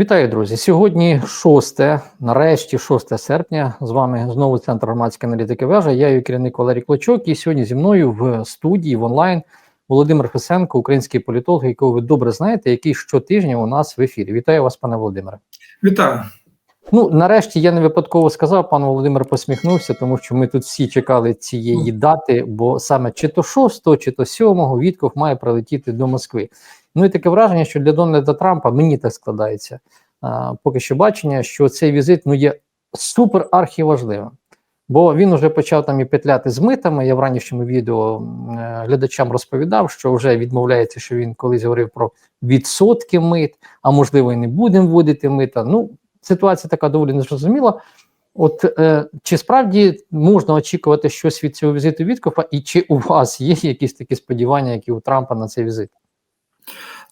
Вітаю, друзі. Сьогодні 6, нарешті 6 серпня. З вами знову центр громадської аналітики вежа. Я її керівник Валерій Клочок. І сьогодні зі мною в студії в онлайн Володимир Фесенко, український політолог, якого ви добре знаєте, який щотижня у нас в ефірі. Вітаю вас, пане Володимире. Вітаю. Ну, нарешті я не випадково сказав, пан Володимир посміхнувся, тому що ми тут всі чекали цієї дати, бо саме чи то 6, чи то 7 Вітков має прилетіти до Москви. Ну і таке враження, що для Дональда Трампа мені так складається. Поки що бачення, що цей візит ну є супер архіважливим. Бо він вже почав там і петляти з митами. Я в ранішньому відео е, глядачам розповідав, що вже відмовляється, що він колись говорив про відсотки мит, а можливо, і не будемо вводити мита. Ну, ситуація така доволі незрозуміла. От е, чи справді можна очікувати щось від цього візиту Віткофа, і чи у вас є якісь такі сподівання, які у Трампа на цей візит?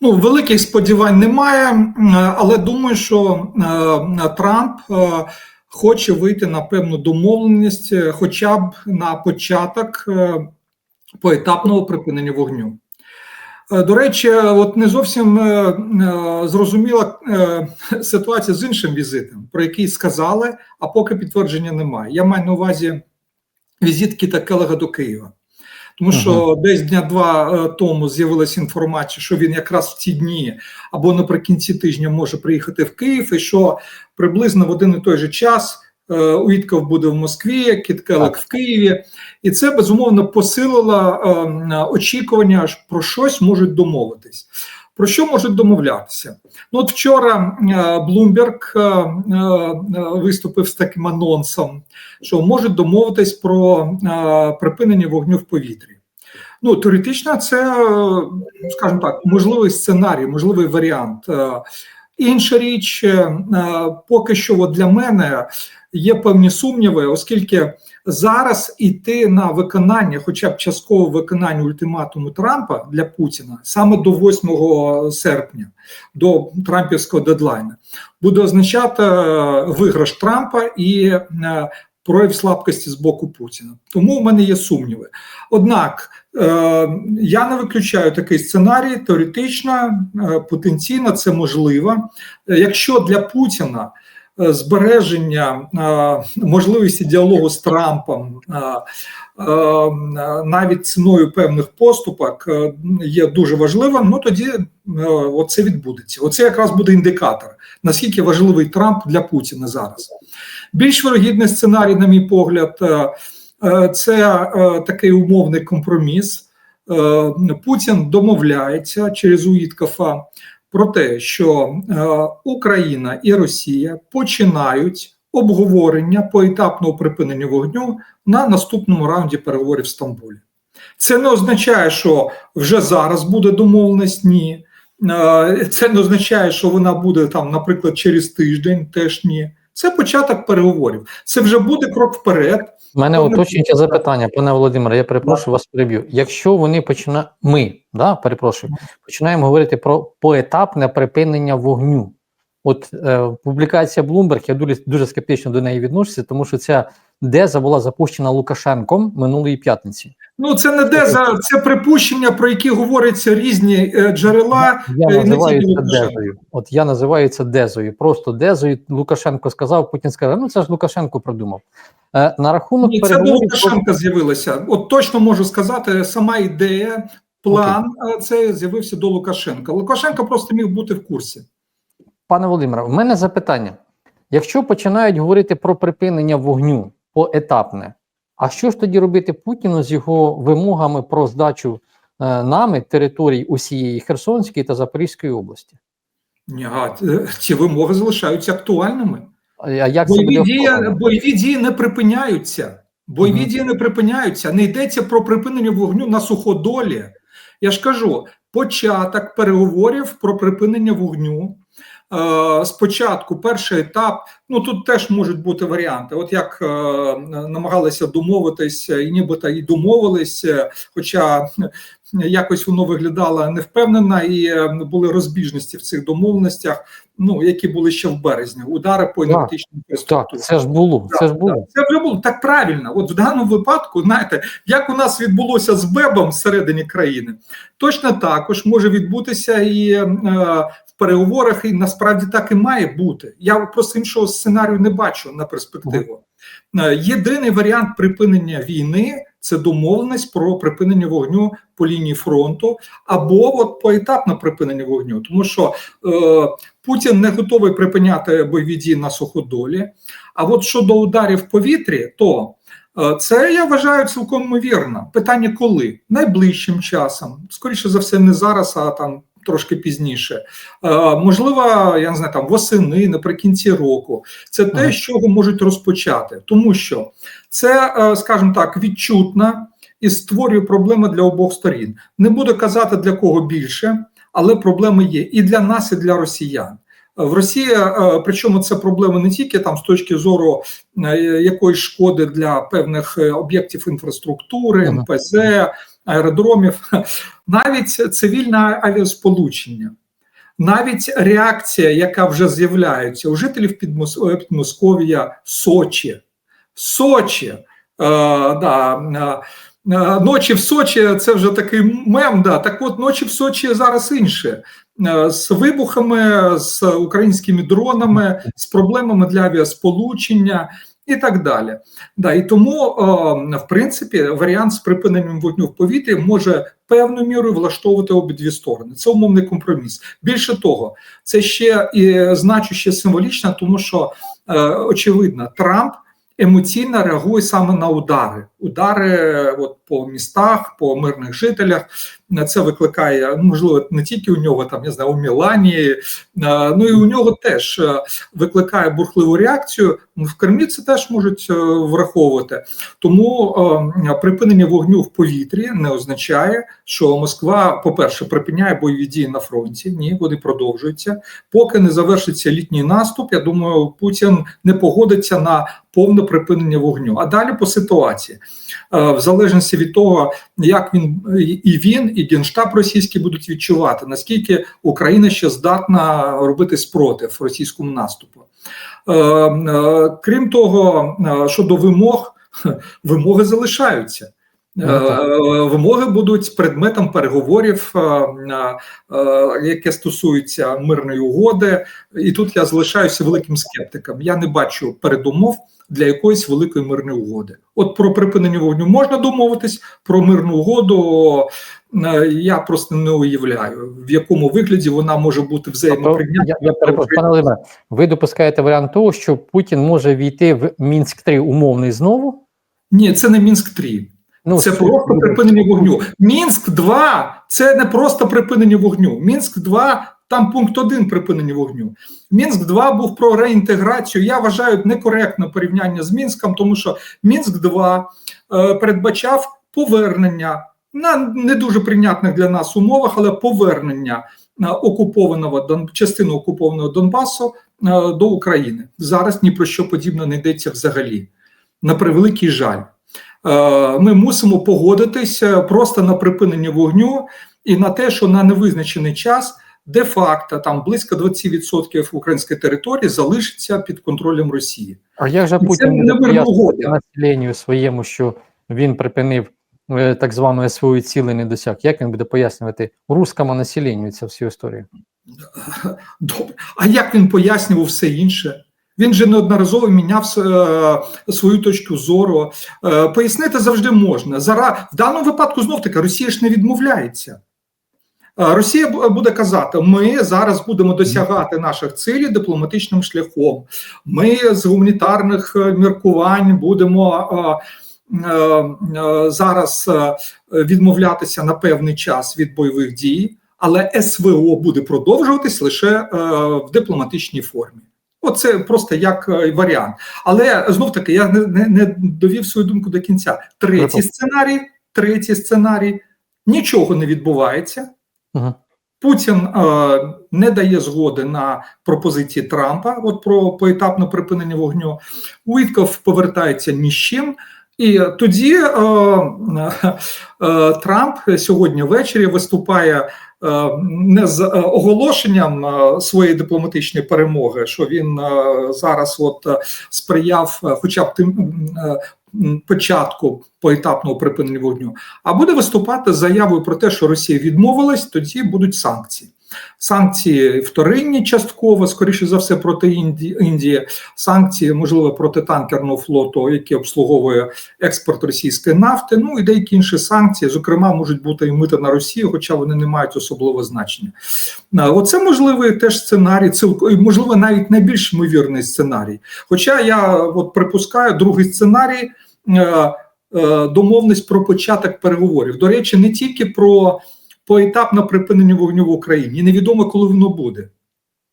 Ну, великих сподівань немає, але думаю, що е, Трамп е, хоче вийти на певну домовленість, е, хоча б на початок поетапного припинення вогню. До речі, от не зовсім зрозуміла ситуація з іншим візитом, про який сказали, а поки підтвердження немає. Я маю на увазі візит Кіта Келега до Києва. Тому що десь дня два е, тому з'явилася інформація, що він якраз в ці дні або наприкінці тижня може приїхати в Київ, і що приблизно в один і той же час е, Уітков буде в Москві, Кіткелек в Києві, і це безумовно посилило е, очікування, що про щось можуть домовитись. Про що можуть домовлятися? Ну, от вчора е, Блумберг е, е, виступив з таким анонсом, що можуть домовитись про е, припинення вогню в повітрі. Ну, теоретично, це, е, скажімо так, можливий сценарій, можливий варіант. Е, Інша річ, е, е, поки що от для мене є певні сумніви, оскільки зараз іти на виконання, хоча б часткове виконання ультиматуму Трампа для Путіна саме до 8 серпня, до Трампівського дедлайна, буде означати е, виграш Трампа і е, прояв слабкості з боку Путіна. Тому в мене є сумніви. Однак е, я не виключаю такий сценарій. Теоретично, потенційно це можливо. Якщо для Путіна збереження е, можливості діалогу з Трампом е, е, навіть ціною певних поступок е, є дуже важливим, ну тоді е, оце відбудеться. Оце якраз буде індикатор, наскільки важливий Трамп для Путіна зараз. Більш вирогідний сценарій, на мій погляд, е, е, це е, такий умовний компроміс. Е, Путін домовляється через Уіткафа про те, що е, Україна і Росія починають обговорення поетапного припинення вогню на наступному раунді переговорів в Стамбулі. Це не означає, що вже зараз буде домовленість. Ні. Е, Це не означає, що вона буде там, наприклад, через тиждень. Теж ні. Це початок переговорів. Це вже буде крок вперед. У мене уточнююче запитання, пане Володимире, я перепрошую вас переб'ю. Якщо вони починають, ми, да, перепрошую, починаємо говорити про поетапне припинення вогню. От е, публікація Bloomberg, я дуже, дуже скептично до неї відношуся, тому що ця деза була запущена Лукашенком минулої п'ятниці. Ну це не де за це припущення, про які говоряться різні е, джерела. Я Е, називаю це дезою. От я називаю це дезою. Просто дезою. Лукашенко сказав, Путін сказав, ну це ж Лукашенко придумав. Е, на рахунок Ні, це до Лукашенка з'явилося. От точно можу сказати, сама ідея, план е, це з'явився до Лукашенка. Лукашенко просто міг бути в курсі. Пане Володимире, у мене запитання: якщо починають говорити про припинення вогню поетапне, а що ж тоді робити Путіну з його вимогами про здачу е, нами територій усієї Херсонської та Запорізької області? Ні, а, е, ці вимоги залишаються актуальними. А як це Бойові буде дії, бойові дії не припиняються. Бойові Мгм. дії не припиняються. Не йдеться про припинення вогню на суходолі. Я ж кажу, початок переговорів про припинення вогню. Е, спочатку перший етап. Ну тут теж можуть бути варіанти. От як е, намагалися домовитись, і нібито і домовилися, хоча якось воно виглядало невпевнено, і е, були розбіжності в цих домовленостях. Ну які були ще в березні. Удари по енергетичній Так, це ж було. Це ж було. Так, Це вже було так правильно. От в даному випадку, знаєте, як у нас відбулося з Бебом всередині країни, точно також може відбутися і е, переговорах, і насправді так і має бути. Я просто іншого сценарію не бачу на перспективу. Е, Єдиний варіант припинення війни це домовленість про припинення вогню по лінії фронту або от поетапне припинення вогню, тому що е, Путін не готовий припиняти бойові дії на суходолі. А от щодо ударів в повітрі, то е, це я вважаю цілком ймовірно. Питання коли найближчим часом, скоріше за все, не зараз, а там. Трошки пізніше, е, можливо, я не знаю, там восени наприкінці року. Це те, Ага. з чого можуть розпочати, тому що це, е, скажімо так, відчутна і створює проблеми для обох сторін. Не буду казати для кого більше, але проблеми є і для нас, і для росіян. В Росії, е, причому це проблеми не тільки там з точки зору якоїсь шкоди для певних об'єктів інфраструктури, МПЗ, аеродромів, навіть цивільне авіасполучення. Навіть реакція, яка вже з'являється у жителів е, Підмосков'я, Сочі, Сочі, е, да, е, е, ночі в Сочі це вже такий мем. Да. Так от ночі в Сочі зараз інше. З вибухами, з українськими дронами, з проблемами для авіасполучення і так далі. Да, і тому, е, в принципі, варіант з припиненням вогню в повітрі може певною мірою влаштовувати обидві сторони. Це умовний компроміс. Більше того, це ще і значуще символічно, тому що е, очевидно, Трамп емоційно реагує саме на удари. Удари от, по містах, по мирних жителях. Це викликає, ну, можливо, не тільки у нього, там я знаю, у Мілані, е, ну і у нього теж е, викликає бурхливу реакцію. В Кремлі це теж можуть е, враховувати. Тому припинення вогню в повітрі не означає, що Москва, по-перше, припиняє бойові дії на фронті. Ні, вони продовжуються. Поки не завершиться літній наступ. Я думаю, Путін не погодиться на повне припинення вогню. А далі по ситуації, Е, в залежності від того, як він і він, і генштаб російський будуть відчувати, наскільки Україна ще здатна робити спротив російському наступу. Е, е, Крім того, щодо вимог, вимоги залишаються. Е, Ну, так. Вимоги будуть предметом переговорів, е, е, яке стосується мирної угоди. І тут я залишаюся великим скептиком. Я не бачу передумов для якоїсь великої мирної угоди. От про припинення вогню можна домовитись, про мирну угоду е, я просто не уявляю, в якому вигляді вона може бути Тобто, взаємоприйнятна. я, я пане ви допускаєте варіант того, що Путін може війти в Мінськ 3 умовний знову? Ні, це не Мінськ 3 Ну, це просто припинення вогню. Мінськ 2 це не просто припинення вогню. Мінськ 2 там пункт 1 припинення вогню. Мінськ 2 був про реінтеграцію. Я вважаю некоректне порівняння з Мінськом, тому що Мінськ 2 е, передбачав повернення на не дуже прийнятних для нас умовах, але повернення е, окупованого частини окупованого Донбасу е, до України. Зараз ні про що подібне не йдеться взагалі. На превеликий жаль. Е, Ми мусимо погодитися просто на припинення вогню і на те, що на невизначений час де-факто там близько 20% української території залишиться під контролем Росії. А як же Путін населенню своєму, що він припинив е, так звану свою цілі не досяг? Як він буде пояснювати русскому населенню цю всю історію? Добре. А як він пояснював все інше? Він же неодноразово міняв е, свою точку зору. Е, пояснити завжди можна. Зараз в даному випадку знов таки Росія ж не відмовляється. Е, Росія буде казати: ми зараз будемо досягати наших цілей дипломатичним шляхом. Ми з гуманітарних міркувань будемо зараз відмовлятися на певний час від бойових дій, але СВО буде продовжуватись лише в дипломатичній формі. Оце просто як е, варіант. Але знов таки я не, не, не довів свою думку до кінця. Третій сценарій, третій сценарій нічого не відбувається. Угу. Путін е, не дає згоди на пропозиції Трампа от про поетапне припинення вогню. Уітков повертається ні з чим. І тоді е, е, Трамп сьогодні ввечері виступає не з е, оголошенням е, своєї дипломатичної перемоги, що він е, зараз от е, сприяв, е, хоча б тим е, початку поетапного припинення вогню, а буде виступати з заявою про те, що Росія відмовилась, тоді будуть санкції. Санкції вторинні частково, скоріше за все, проти Інді- Індії, санкції, можливо, проти танкерного флоту, який обслуговує експорт російської нафти. Ну і деякі інші санкції, зокрема, можуть бути і мита на Росію, хоча вони не мають особливого значення. Оце можливий теж сценарій, цілко- і, можливо, навіть найбільш ймовірний сценарій. Хоча я от припускаю другий сценарій. е, е, про початок переговорів. До речі, не тільки про поетапне припинення вогню в Україні. І невідомо, коли воно буде.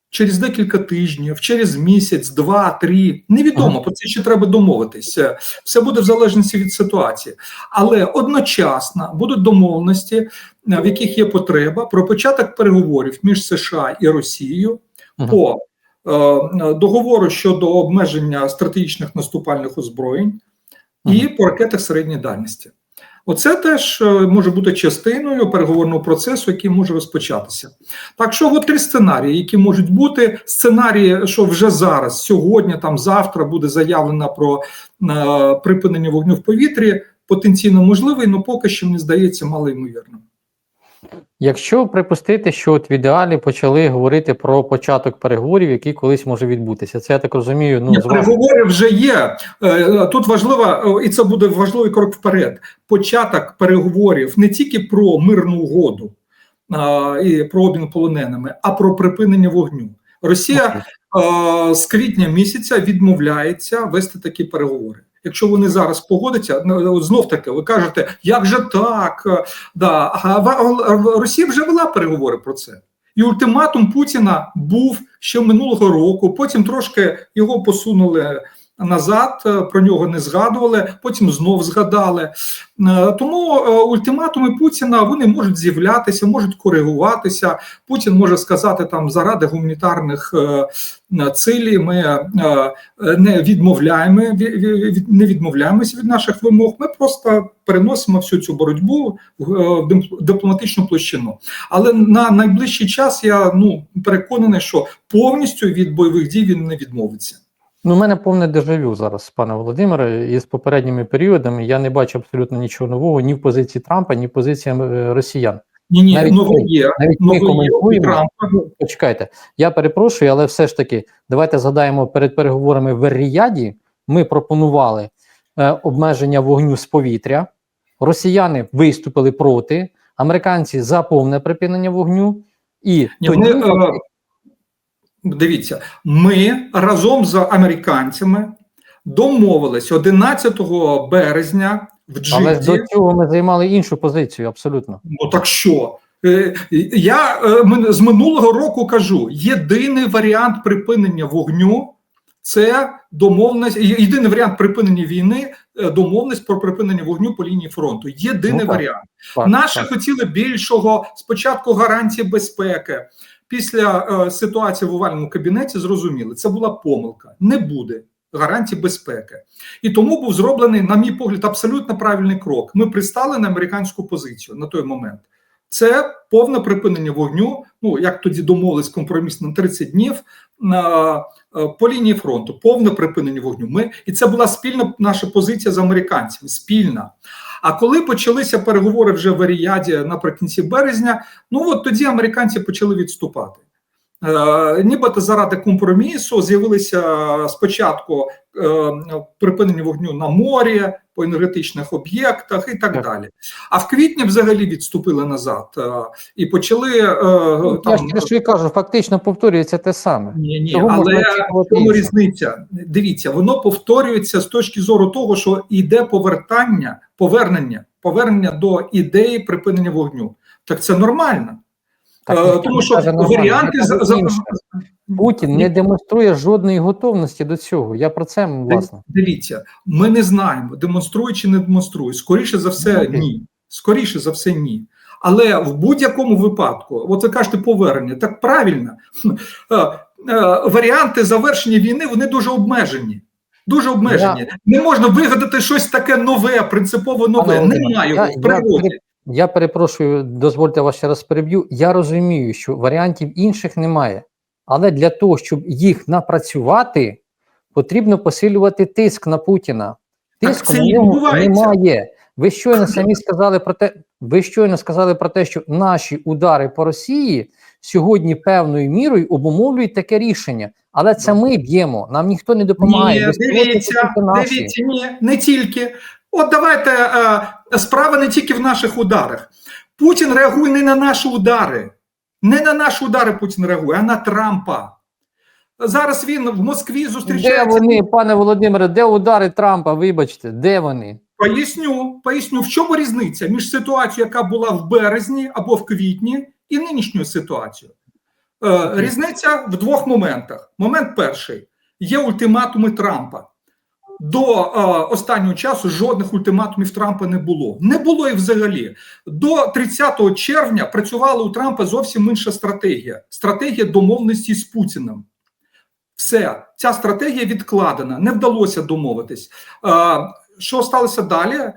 Через декілька тижнів, через місяць, два, три. Невідомо, про це ще треба домовитися. Все буде в залежності від ситуації. Але одночасно будуть домовленості, в яких є потреба про початок переговорів між США і Росією по е, договору щодо обмеження стратегічних наступальних озброєнь і по ракетах середньої дальності. Оце теж е, може бути частиною переговорного процесу, який може розпочатися. Так що от три сценарії, які можуть бути. Сценарії, що вже зараз, сьогодні, там завтра буде заявлено про е, припинення вогню в повітрі, потенційно можливий, але поки що мені здається малоймовірним. Якщо припустити, що от в ідеалі почали говорити про початок переговорів, який колись може відбутися, це я так розумію. Ну Ні, переговори вже є. Е, Тут важливо, е, і це буде важливий крок вперед. Початок переговорів не тільки про мирну угоду а, і про обмін полоненими, а про припинення вогню. Росія е, з квітня місяця відмовляється вести такі переговори. Якщо вони зараз погодяться, ну, знов таки ви кажете, як же так? Е, Да. А Росія вже вела переговори про це. І ультиматум Путіна був ще минулого року. Потім трошки його посунули назад, е, про нього не згадували, потім знов згадали. Е, Тому е, ультиматуми Путіна вони можуть з'являтися, можуть коригуватися. Путін може сказати там заради гуманітарних цілей ми не відмовляємо ві- ві- від- не відмовляємося від наших вимог. Ми просто переносимо всю цю боротьбу в дипломатичну площину. Але на найближчий час я ну переконаний, що повністю від бойових дій він не відмовиться. Ну, у мене повне дежавю зараз, пане Володимире, і з попередніми періодами я не бачу абсолютно нічого нового ні в позиції Трампа, ні в позиції е, росіян. Ні, ні, Навіть нове ми- є. Навіть Нове у коментуємо. Ну, Почекайте, я перепрошую, але все ж таки, давайте згадаємо перед переговорами в Ріяді. Ми пропонували е, обмеження вогню з повітря. Росіяни виступили проти, американці за повне припинення вогню. І Ні, тоді, вони, е, дивіться, ми разом з американцями домовились 11 березня в але до цього ми займали іншу позицію, абсолютно. Ну так що? Е, Я е, з минулого року кажу: єдиний варіант припинення вогню це домовленість, єдиний варіант припинення війни е, домовленість про припинення вогню по лінії фронту. Єдиний Ну, так. варіант. Так, Наші так. хотіли більшого спочатку гарантії безпеки. Після е, ситуації в овальному кабінеті зрозуміли, це була помилка. Не буде гарантій безпеки. І тому був зроблений, на мій погляд, абсолютно правильний крок. Ми пристали на американську позицію на той момент. Це повне припинення вогню. Ну як тоді домовились компромісно на 30 днів на е, по лінії фронту. Повне припинення вогню. Ми і це була спільна наша позиція з американцями. Спільна. А коли почалися переговори вже в Аріаді наприкінці березня, ну от тоді американці почали відступати. Е, нібито заради компромісу з'явилися спочатку е, припинення вогню на морі, по енергетичних об'єктах і так, Так. далі. А в квітні взагалі відступили назад е, і почали Ну, я там. ж я ж кажу, фактично повторюється те саме. Ні, ні, Чого але в чому різниця? Дивіться, воно повторюється з точки зору того, що йде повертання, повернення, повернення до ідеї припинення вогню. Так це нормально. Так, Е, тому що варіанти. Путін не демонструє жодної готовності до цього. Я про це власне. Дивіться, ми не знаємо, демонструє чи не демонструє. Скоріше за все, Ну, ні. Скоріше за все, ні. Але в будь-якому випадку, от ви кажете, повернення, так правильно. Е, е, Варіанти завершення війни вони дуже обмежені. Дуже обмежені. Не можна вигадати щось таке нове, принципово нове. Володимире, Немає я- в природі. Я перепрошую, дозвольте вас ще раз переб'ю. Я розумію, що варіантів інших немає, але для того, щоб їх напрацювати, потрібно посилювати тиск на Путіна. Так Тиску на нього немає. Ви щойно самі сказали про те, ви щойно сказали про те, що наші удари по Росії сьогодні певною мірою обумовлюють таке рішення. Але це ми б'ємо, нам ніхто не допомагає. Ні, дивіться, дивіться, ні, не тільки. От давайте е, справа не тільки в наших ударах. Путін реагує не на наші удари. Не на наші удари Путін реагує, а на Трампа. Зараз він в Москві Де вони, пане Володимире, де удари Трампа? Вибачте, де вони? Поясню, поясню, в чому різниця між ситуацією, яка була в березні або в квітні, і нинішньою ситуацією. Е, різниця в двох моментах. Момент перший: є ультиматуми Трампа. До е, останнього часу жодних ультиматумів Трампа не було. Не було і взагалі. До 30 червня працювала у Трампа зовсім інша стратегія стратегія домовленості з Путіним. Все, ця стратегія відкладена, не вдалося домовитись. Е, що сталося далі?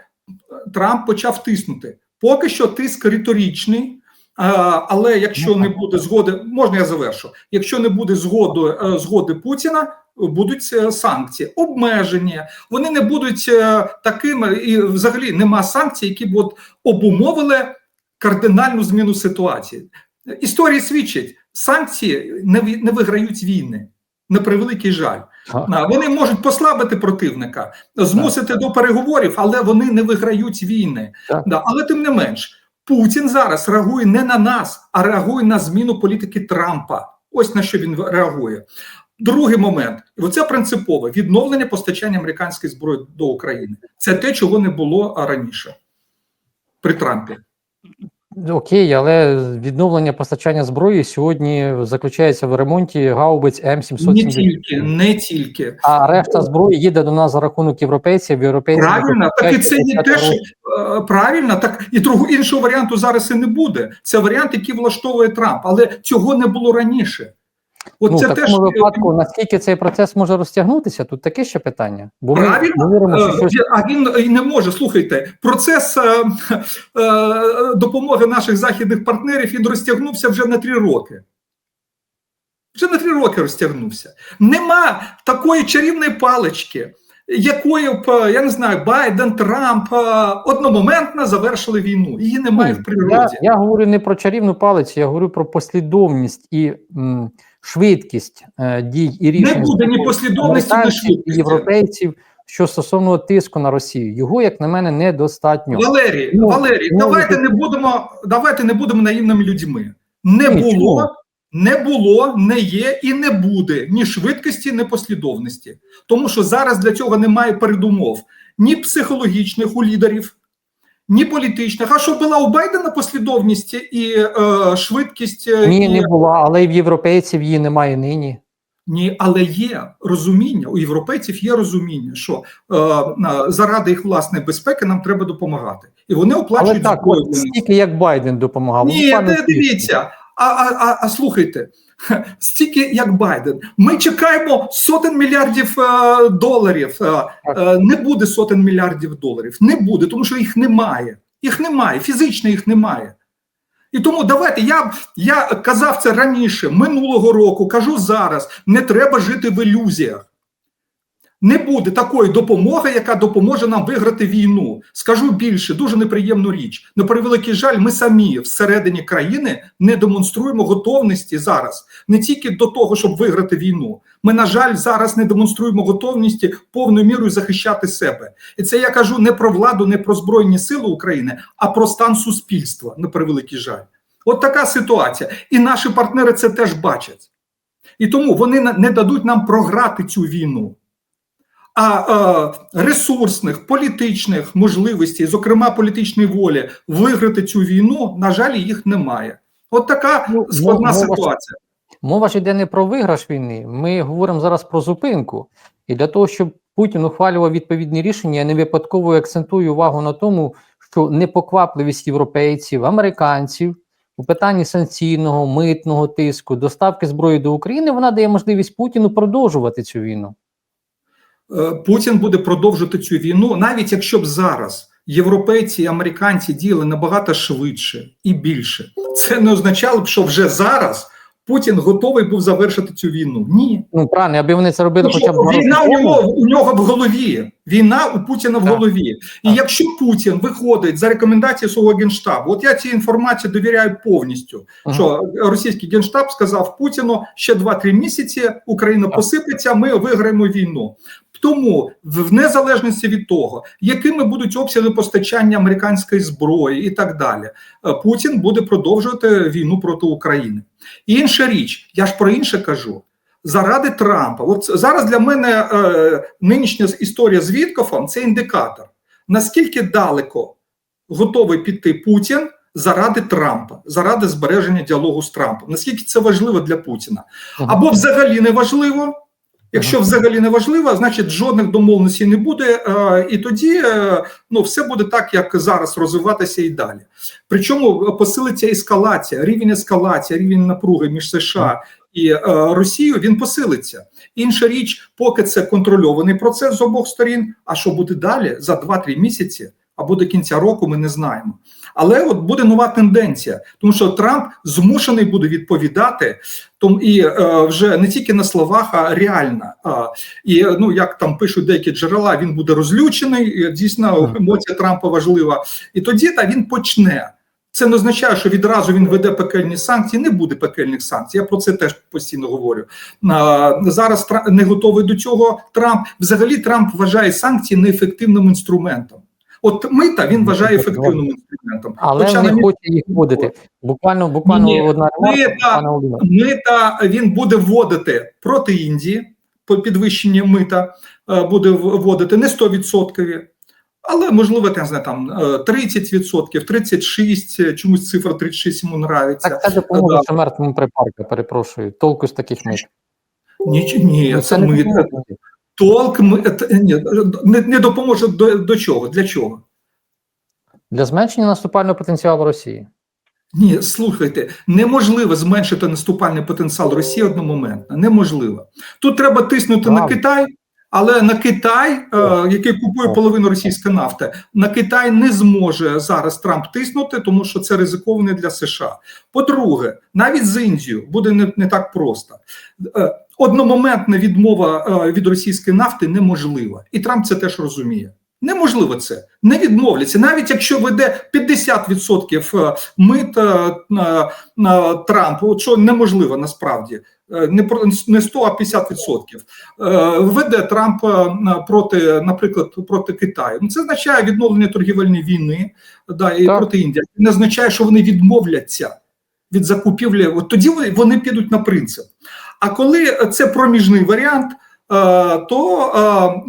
Трамп почав тиснути. Поки що тиск риторичний, але якщо не буде згоди, можна я завершу. Якщо не буде згоди, е, згоди Путіна, будуть е, санкції, обмеження. Вони не будуть е, такими, і взагалі нема санкцій, які б от обумовили кардинальну зміну ситуації. Історія свідчить, санкції не, не виграють війни. На превеликий жаль. Вони можуть послабити противника, змусити до переговорів, але вони не виграють війни. Так. Але тим не менш, Путін зараз реагує не на нас, а реагує на зміну політики Трампа. Ось на що він реагує. Другий момент, і оце принципове відновлення постачання американської зброї до України. Це те, чого не було раніше при Трампі. Окей, але відновлення постачання зброї сьогодні заключається в ремонті гаубиць Не М770. тільки, не тільки. А решта зброї їде до нас за рахунок європейців. європейців. Правильно, так і це не теж те, е, правильно, так і другого іншого варіанту зараз і не буде. Це варіант, який влаштовує Трамп, але цього не було раніше. От ну, це в теж випадку, наскільки цей процес може розтягнутися? Тут таке ще питання. Бо ми Правильно. говоримо, що Е, щось А він не може. Слухайте, процес е, е, допомоги наших західних партнерів він розтягнувся вже на три роки. Вже на три роки розтягнувся. Нема такої чарівної палички, якою б, е, я не знаю, Байден, Трамп е, одномоментно завершили війну. Її немає в я, природі. я говорю не про чарівну палицю, я говорю про послідовність і м, швидкість е, дій і рішень Не буде ні послідовності, ні і європейців. Що стосовно тиску на Росію, його, як на мене, недостатньо. Валерій, Ну, Валерій, ну, давайте ви- не будемо, давайте не будемо наївними людьми. Не Ні, було, чому? не було, не є і не буде ні швидкості, ні послідовності. Тому що зараз для цього немає передумов ні психологічних у лідерів, ні політичних. А що була у Байдена послідовність і е, швидкість? е, Ні, і... не була, але і в європейців її немає нині. Ні, але є розуміння у європейців. Є розуміння, що е, на- заради їх власної безпеки нам треба допомагати, і вони Але оплачують так, зброю от стільки як Байден допомагав. Ні, не дивіться. А, а, а, а слухайте, стільки як Байден. Ми чекаємо сотень мільярдів е, доларів. Е, е, не буде сотень мільярдів доларів. Не буде, тому що їх немає. Їх немає, фізично їх немає. І тому давайте я, я казав це раніше, минулого року, кажу зараз: не треба жити в ілюзіях. Не буде такої допомоги, яка допоможе нам виграти війну. Скажу більше, дуже неприємну річ. На превеликий жаль, ми самі всередині країни не демонструємо готовності зараз не тільки до того, щоб виграти війну. Ми, на жаль, зараз не демонструємо готовності повною мірою захищати себе. І це я кажу не про владу, не про збройні сили України, а про стан суспільства. На превеликий жаль. От така ситуація. І наші партнери це теж бачать. І тому вони не дадуть нам програти цю війну. А е, ресурсних політичних можливостей, зокрема політичної волі, виграти цю війну, на жаль, їх немає. От така Ну, складна мова- ситуація. Мова ж йде не про виграш війни. Ми говоримо зараз про зупинку. І для того, щоб Путін ухвалював відповідні рішення, я не випадково акцентую увагу на тому, що непоквапливість європейців, американців у питанні санкційного, митного тиску, доставки зброї до України, вона дає можливість Путіну продовжувати цю війну. Е, Путін буде продовжити цю війну, навіть якщо б зараз європейці і американці діяли набагато швидше і більше. Це не означало б, що вже зараз Путін готовий був завершити цю війну. Ні. Ну правильно, аби вони це робили Тому хоча б війна у нього у нього в голові. Війна у Путіна в Так. голові. І Так. якщо Путін виходить за рекомендацією свого генштабу, от я цій інформації довіряю повністю. Мгм. Що російський генштаб сказав Путіну ще 2-3 місяці Україна Так. посипеться, ми виграємо війну. Тому, в в незалежності від того, якими будуть обсяги постачання американської зброї і так далі, е, Путін буде продовжувати війну проти України. І інша річ, я ж про інше кажу. Заради Трампа, от зараз для мене е, нинішня історія з Віткофом це індикатор, наскільки далеко готовий піти Путін заради Трампа, заради збереження діалогу з Трампом. Наскільки це важливо для Путіна? Або взагалі не важливо. Якщо взагалі не важливо, значить жодних домовленостей не буде, е, і тоді е, ну все буде так, як зараз розвиватися і далі. Причому посилиться ескалація, рівень ескалації, рівень напруги між США і е, Росією він посилиться. Інша річ, поки це контрольований процес з обох сторін. А що буде далі за 2-3 місяці або до кінця року, ми не знаємо. Але от буде нова тенденція, тому що Трамп змушений буде відповідати тому і е, вже не тільки на словах, а реально. А, і ну як там пишуть деякі джерела, він буде розлючений. і, Дійсно, емоція Трампа важлива. І тоді та він почне. Це не означає, що відразу він веде пекельні санкції. Не буде пекельних санкцій. Я про це теж постійно говорю. А, зараз не готовий до цього. Трамп взагалі Трамп вважає санкції неефективним інструментом. От мита він вважає ефективним інструментом. Але Хоча, не хоче їх вводити. Буквально, буквально Ні, одна мита- Мита він буде вводити проти Індії, по підвищенні мита е, буде вводити не 100%, але можливо я не знаю, там е, 30%, 36%, чомусь цифра 36 йому нравиться. Так це допоможе Да. що мертвому припарка, перепрошую. Толку з таких мит. Ні, ні, Ну, це не мит. Толк ми- е, ні, не, не допоможе до, до чого? Для чого? Для зменшення наступального потенціалу Росії. Ні, слухайте, неможливо зменшити наступальний потенціал Росії одномоментно. Неможливо. Тут треба тиснути на Китай, але на Китай, е, який купує половину російської нафти, на Китай не зможе зараз Трамп тиснути, тому що це ризиковане для США. По-друге, навіть з Індією буде не, не так просто. Е, Одномоментна відмова е, від російської нафти неможлива, і Трамп це теж розуміє. Неможливо це не відмовляться, навіть якщо веде 50% е, мит е, на Трампу, от що неможливо насправді. Е, Не не 100, а 50%. Е, Веде Трамп е, проти, наприклад, проти Китаю. Ну, Це означає відновлення торгівельної війни да, і Так. проти Індії. Не означає, що вони відмовляться від закупівлі. От тоді вони, підуть на принцип. А коли це проміжний варіант, е, то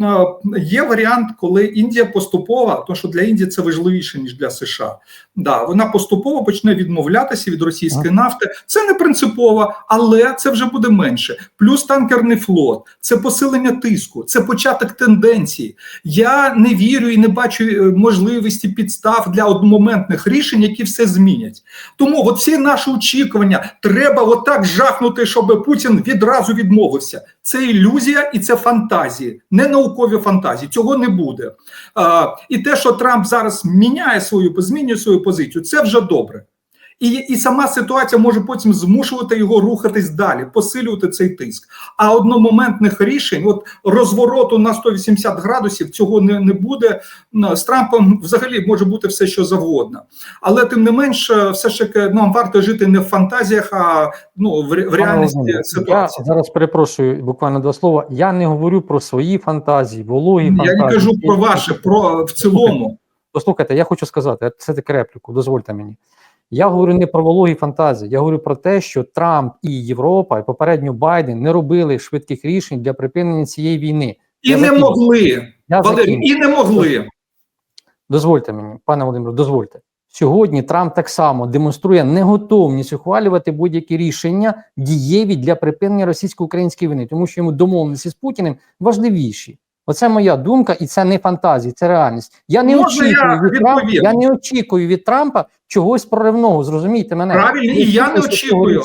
е, е, є варіант, коли Індія поступово, тому що для Індії це важливіше ніж для США. Да, вона поступово почне відмовлятися від російської нафти. Це не принципово, але це вже буде менше. Плюс танкерний флот, це посилення тиску, це початок тенденції. Я не вірю і не бачу е, можливості підстав для одномоментних рішень, які все змінять. Тому от всі наші очікування треба отак жахнути, щоб Путін відразу відмовився. Це ілюзія і це фантазії, не наукові фантазії. Цього не буде. А, і те, що Трамп зараз міняє свою змінює свою позицію, це вже добре. І, і сама ситуація може потім змушувати його рухатись далі, посилювати цей тиск. А одномоментних рішень, от розвороту на 180 градусів, цього не, не буде. Ну, З Трампом взагалі може бути все, що завгодно. Але тим не менш, е, все ж таки нам варто жити не в фантазіях, а ну в, в реальності ситуації. Я зараз перепрошую буквально два слова. Я не говорю про свої фантазії, вологі Я фантазії. не кажу про ваше, про в цілому. Послухайте, я хочу сказати, це таки репліку, дозвольте мені. Я говорю не про вологі фантазії, я говорю про те, що Трамп і Європа, і попередньо Байден не робили швидких рішень для припинення цієї війни. І Я не закінчу. могли, Я Валерій, закінчу. і не могли. Дозвольте мені, пане Володимире, дозвольте. Сьогодні Трамп так само демонструє неготовність ухвалювати будь-які рішення дієві для припинення російсько-української війни, тому що йому домовленості з Путіним важливіші. Оце моя думка, і це не фантазії, це реальність. Я не Можна я очікую від Трампа. Я не очікую від Трампа чогось проривного. Зрозумійте мене. Правильно, і я не очікую.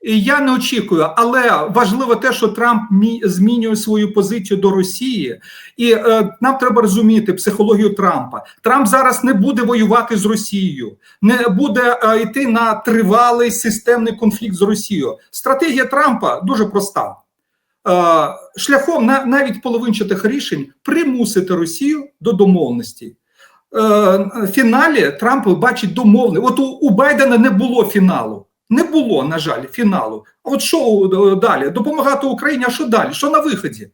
І я не очікую, але важливо те, що Трамп змінює свою позицію до Росії, і е, нам треба розуміти психологію Трампа. Трамп зараз не буде воювати з Росією, не буде е, йти на тривалий системний конфлікт з Росією. Стратегія Трампа дуже проста. Шляхом на, навіть половинчатих рішень примусити Росію до домовленості. Е, фіналі Трамп бачить домовленість. От у, Байдена не було фіналу. Не було, на жаль, фіналу. А от що е, далі? Допомагати Україні, а що далі? Що на виході?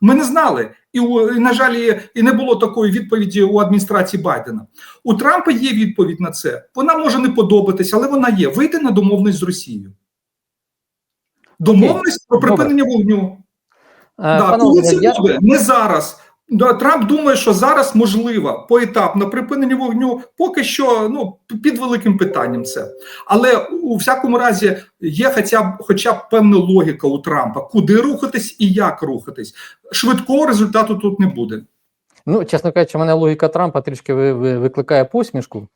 Ми не знали. І, на жаль, і, не було такої відповіді у адміністрації Байдена. У Трампа є відповідь на це. Вона може не подобатися, але вона є. Вийти на домовленість з Росією. Домовленість про припинення вогню. Е, Да, коли це я- буде? Не зараз. Трамп думає, що зараз можливо поетапне припинення вогню, поки що ну, під великим питанням це. Але у всякому разі є хоча б, хоча б певна логіка у Трампа, куди рухатись і як рухатись. Швидкого результату тут не буде. Ну, чесно кажучи, мене логіка Трампа трішки ви- ви- викликає посмішку,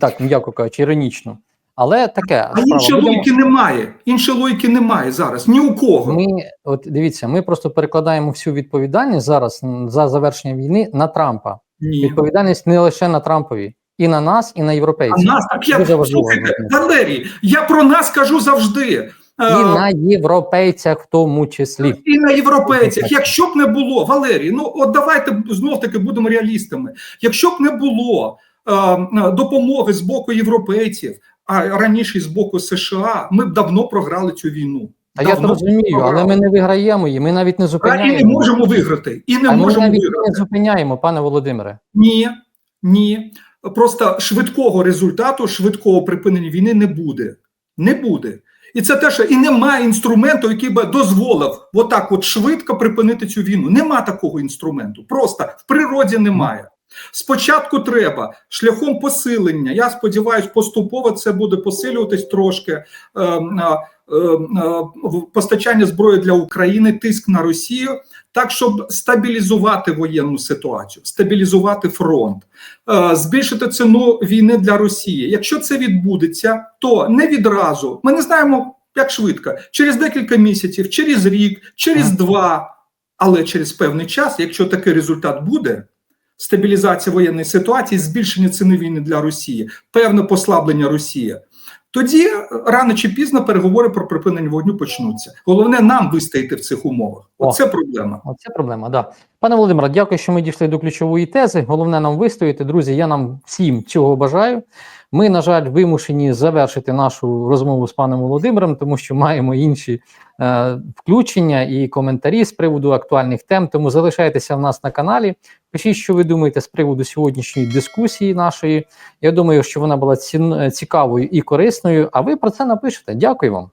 так, м'яко кажучи, іронічно. Але таке А іншої логіки немає. Іншої логіки немає зараз. Ні у кого. Ми от дивіться, ми просто перекладаємо всю відповідальність зараз за завершення війни на Трампа. Ні. Відповідальність не лише на Трампові, і на нас, і на А нас так я слухайте. Валерій, я про нас кажу завжди. і Е, на європейцях в тому числі. І на європейцях, якщо б не було, Валерій, ну от давайте знов таки будемо реалістами. Якщо б не було е, е, допомоги з боку європейців, а раніше з боку США, ми б давно програли цю війну. Я то Давно розумію, але ми не виграємо її, ми навіть не А, і зупиняємо. не можемо виграти. І не а ми навіть виграти. не зупиняємо, пане Володимире. Ні, ні. Просто швидкого результату, швидкого припинення війни не буде. Не буде. І це те, що і немає інструменту, який би дозволив отак от швидко припинити цю війну. Нема такого інструменту. Просто в природі немає. Спочатку треба шляхом посилення. Я сподіваюся, поступово це буде посилюватись трошки. е, е, е, постачання зброї для України, тиск на Росію, так щоб стабілізувати воєнну ситуацію, стабілізувати фронт, е, збільшити ціну війни для Росії. Якщо це відбудеться, то не відразу. Ми не знаємо, як швидко, через декілька місяців, через рік, через два, але через певний час, якщо такий результат буде. Стабілізація воєнної ситуації, збільшення ціни війни для Росії, певне послаблення Росії. Тоді е, рано чи пізно переговори про припинення вогню почнуться. Головне нам вистояти в цих умовах. О. Оце проблема. Оце проблема, да. Пане Володимире, дякую, що ми дійшли до ключової тези. Головне нам вистояти. Друзі, я нам всім цього бажаю. Ми, на жаль, вимушені завершити нашу розмову з паном Володимиром, тому що маємо інші е, включення і коментарі з приводу актуальних тем. Тому залишайтеся в нас на каналі. Пишіть, що ви думаєте з приводу сьогоднішньої дискусії нашої. Я думаю, що вона була цікавою і корисною. А ви про це напишете. Дякую вам.